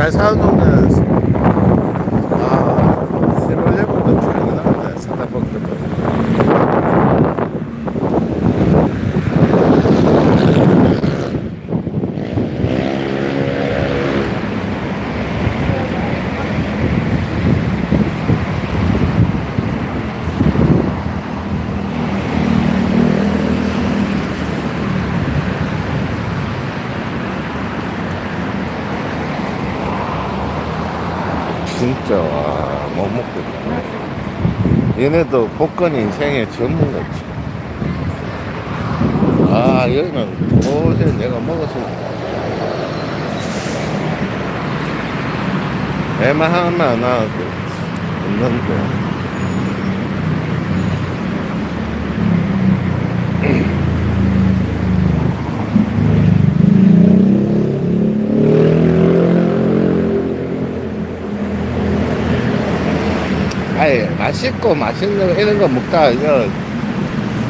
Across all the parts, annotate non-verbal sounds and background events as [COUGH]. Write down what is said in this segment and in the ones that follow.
잘 사는 동네는 아 세월레몬도 줄이 나는데 사다벅도 진짜 와, 못 먹겠다. 얘네도 복권 인생의 전문가지. 아, 여기는 도저히 내가 먹었을 애만 하나 나와도 없는데. 아예 맛있고 맛있는 거 이런 거 먹다 이거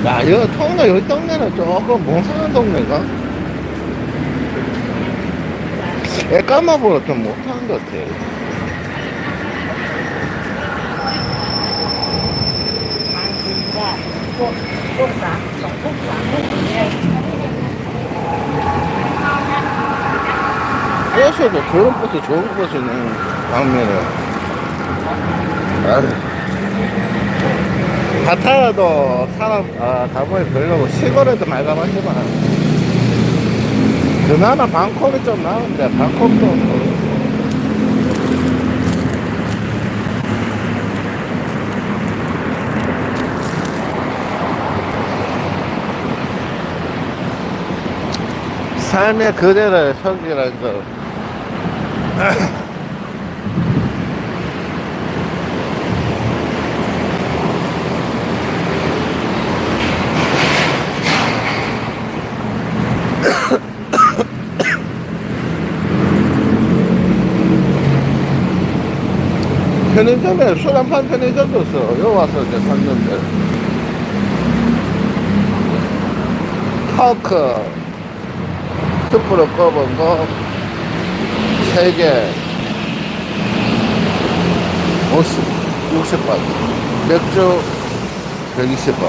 야 이거 통로 여기 동네는 조금 몽상한 동네가? 애까마보다 좀 못하는 것 같아. 버스도 저런 버스 좋은 버스는 방면에 아휴 가타야도 사람 아 가보니 별로고 시골에도 말가봤지만 그나마 방콕이 좀 나은데 방콕도 뭐 삶의 그대로의 석이라는 거 [LAUGHS] 편의점에 술 한 판 편의점도 없어. 여기 와서 이제 샀는데. 터크, 숯불을 꺼본 거, 세 개, 50, 60원. 맥주, 120원.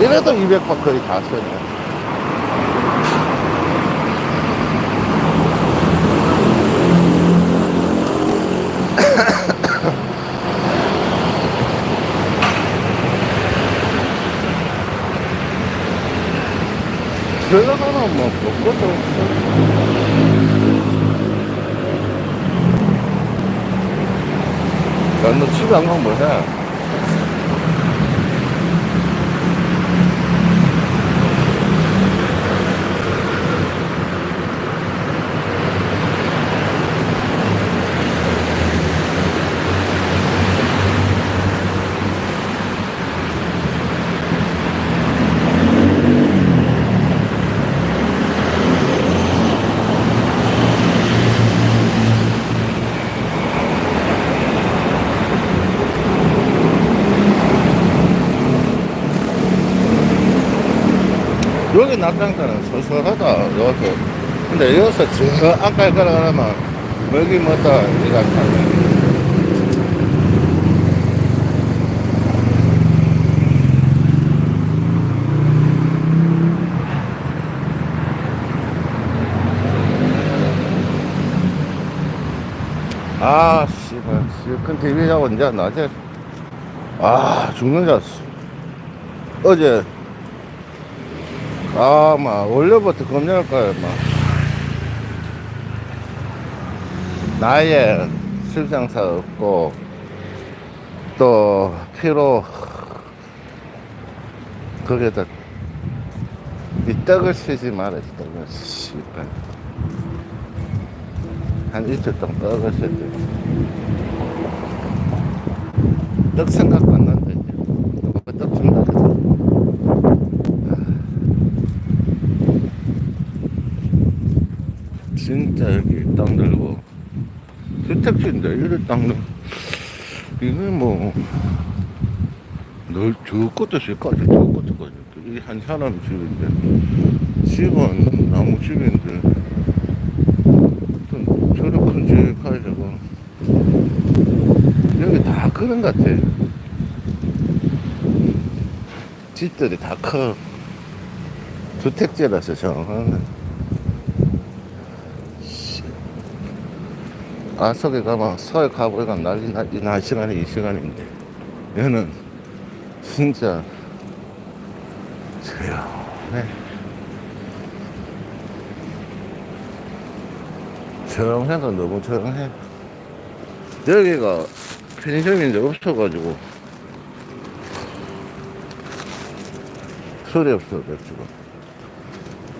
이래도 200원 거의 다 쓰네. 별로 먹고도 없어. 야, 너 집에 안 가면 뭐 해? 여기 낙장사는 서서하다, 이렇게. 근데 여기서 저 아까 걸어가면, 여기 뭐다, 이가 타네. 아, 씨발, 큰 TV 자고 이제 낮에, 아, 죽는 줄 알았어. 어제, 아, 막, 원래부터 검열할 거야, 막. 나의 실장사 없고, 또, 피로, 거기에다, 이 떡을 쓰지 말아, 이 떡을, 씨발. 한 이틀 동안 떡을 쓰지. 떡 생각도 안 진짜 여기 땅 들고. 세탁지인데 이런 땅들 이는 뭐늘 저것도 저까지 저것도까지 이게 한 사람 집인데. 집은 나무 집인데. 하여튼 큰집가야 되고. 여기 다 그런 것 같아 집들이 다커. 주택지라서 정하는 아속에 가면 서해 가보니까 난리 난리 날 시간이 이 시간인데. 얘는 진짜 조용해 조용해도 너무 조용해 여기가 편의점이 이제 없어가지고. 술이 없어 가지고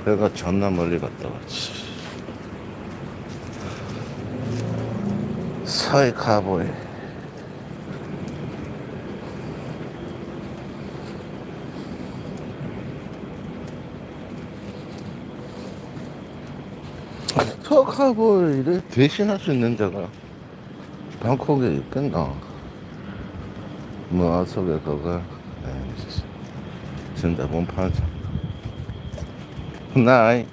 내가 존나 멀리 갔다 왔지 서해 카보이 서 카보이를 대신할 수 있는 데가 방콕에 있겠나? 뭐 아속에 그거 진짜 못 파자 나이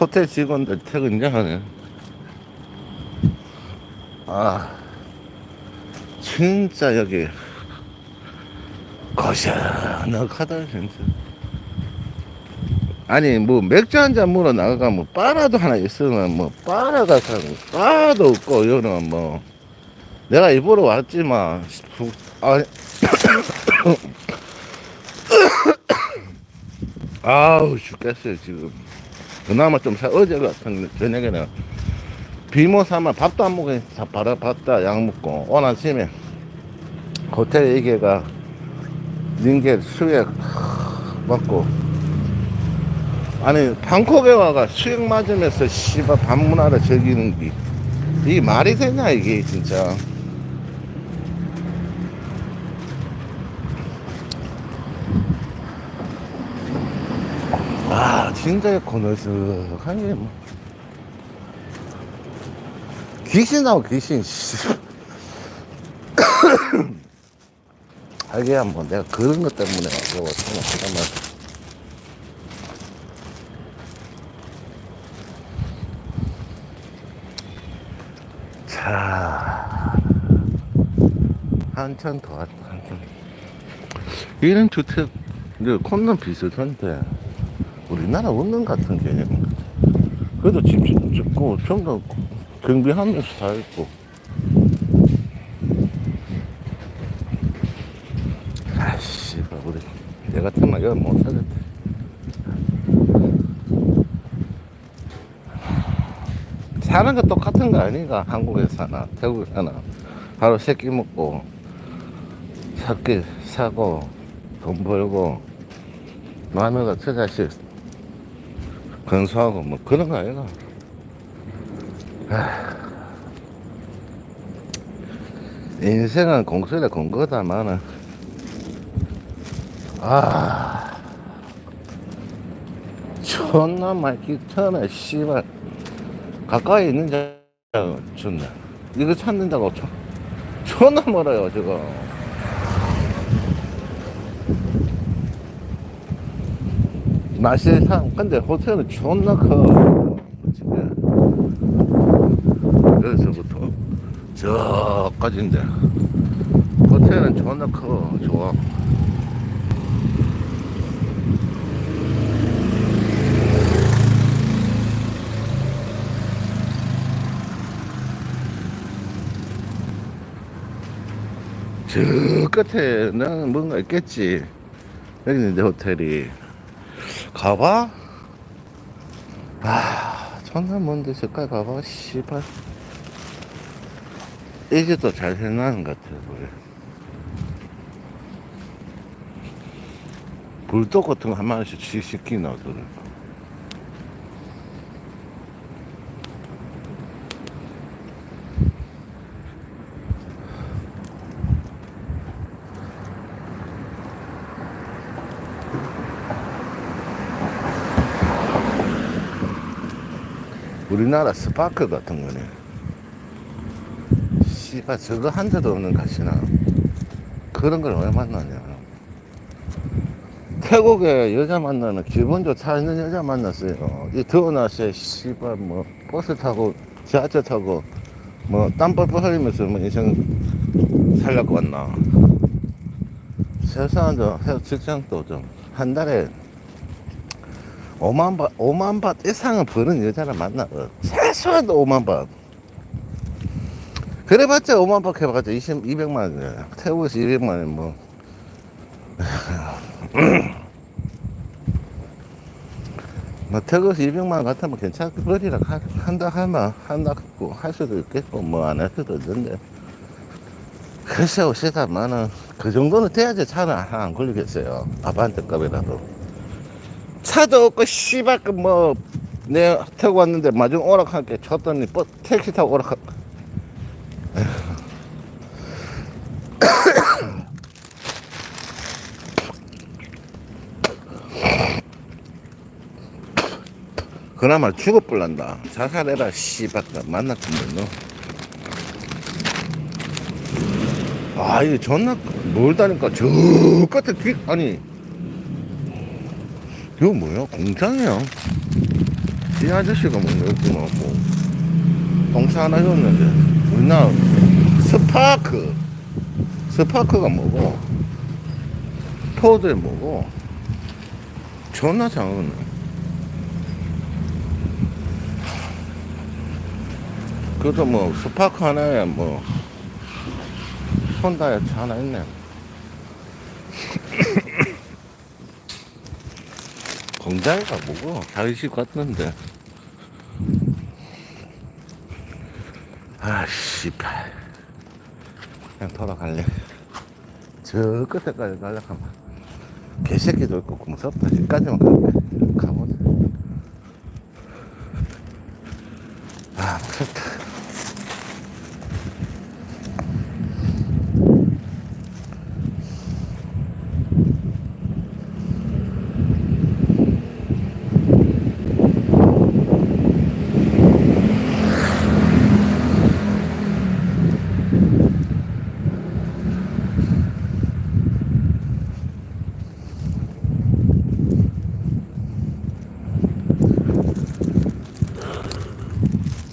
호텔 직원들 퇴근 이제 하네. 아, 진짜 여기 고시원하다 진짜. 아니 뭐 맥주 한 잔 물어 나가가 뭐 빠라도 하나 있으면 뭐 빠라가 사고 빠도 없고 여는 뭐 내가 일부러 왔지만 부- 아 [COUGHS] 아우 죽겠어요 지금 그나마 좀 사, 어제 같은 저녁에는 비모 삼아 밥도 안 먹고 다 바로 봤다 약 먹고. 오늘 아침에 호텔 얘기가 닌게 수액 먹고. 아니 방콕에 와가 수액 맞으면서 씨발 밤문화를 즐기는 게. 이게 말이 되냐 이게 진짜 아 진짜 고너스하게 뭐. 귀신 나오 귀신. [COUGHS] 씨. 하게 한번 내가 그런 것 때문에 이거 잠깐만 자. 한참 더 왔다 한참. 이런 주택 근데 콘돔 비슷한데 우리나라 원룸 같은 개념. 그래도 집 짓고 평도 경비하면서 다 있고. 아씨, 우리 내 같으면 여기 못 살겠다. 사는 거 똑같은 거 아닌가? 한국에 사나, 태국에 사나. 하루 세끼 먹고, 사끼 사고, 돈 벌고, 마누라 처자식 건수하고 뭐 그런 거 아이가 아. 인생은 공설에 건 거다마는. 아. 존나 말기 터네 씨발. 가까이 있는 자 존나. 이거 찾는다고 존- 존나 멀어요 지금 상 근데 호텔은 존나 커. 여기서부터 저까지인데 호텔은 존나 커. 좋아. 저 끝에는 뭔가 있겠지. 여기 있는데 호텔이 가봐? 아, 존나 먼데 저까지 가봐, 씨발. 이게 또잘 해나는 것 같아, 우리. 불독 같은 거 한 마리씩 시- 시키나, 그래. 우리나라 스파크 같은 거네. 씨발, 저거 한 대도 없는 가시나. 그런 걸 왜 만나냐. 태국에 여자 만나는 기본적으로 차 있는 여자 만났어요. 이 더운 날씨에 씨발 뭐 버스 타고 지하철 타고 뭐 땀 뻘뻘 흘리면서 뭐 인생 살려고 왔나 세상은 저 직장도 좀 한 달에 5만 바 5만 바 이상은 버는 여자를 만나 어, 최소한 5만 바. 그래봤자 5만 바 해봤자 20, 200만 원이야. 태국에서 200만 원 뭐. [LAUGHS] 뭐 태국에서 200만 원 같으면 괜찮게 버리라 하- 한다 하면 한다고 할 수도 있겠고 뭐 안 할 수도 있는데. 글쎄 오시다만은 그 정도는 돼야지 차는 안 걸리겠어요. 아반떼 값이라도 차도 없고 씨발 그뭐 내가 태국 왔는데 마중 오락할게 쳤더니 버, 택시 타고 오락할 그나마 죽어불란다. 자살해라 씨발. 만났으면 너 아, 이게 존나 멀다니까. 저 끝에 뒤 아니 이거 뭐야? 공장이야? 이 아저씨가 뭔가 뭐, 뭐. 공차 하나 줬는데. 우리나라 스파크. 스파크가 뭐고? 포드에 뭐고? 존나 작은 그것도 뭐 스파크 하나에 뭐 혼다에 차 하나 있네 공장이가 뭐고? 집 같는데. 아 씨발. 그냥 돌아갈래. 저 끝에까지 날려가면 개새끼도 있고 무섭다. 여기까지만 가보자 아 무섭다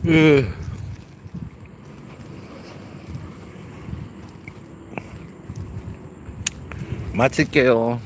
예. 마칠게요.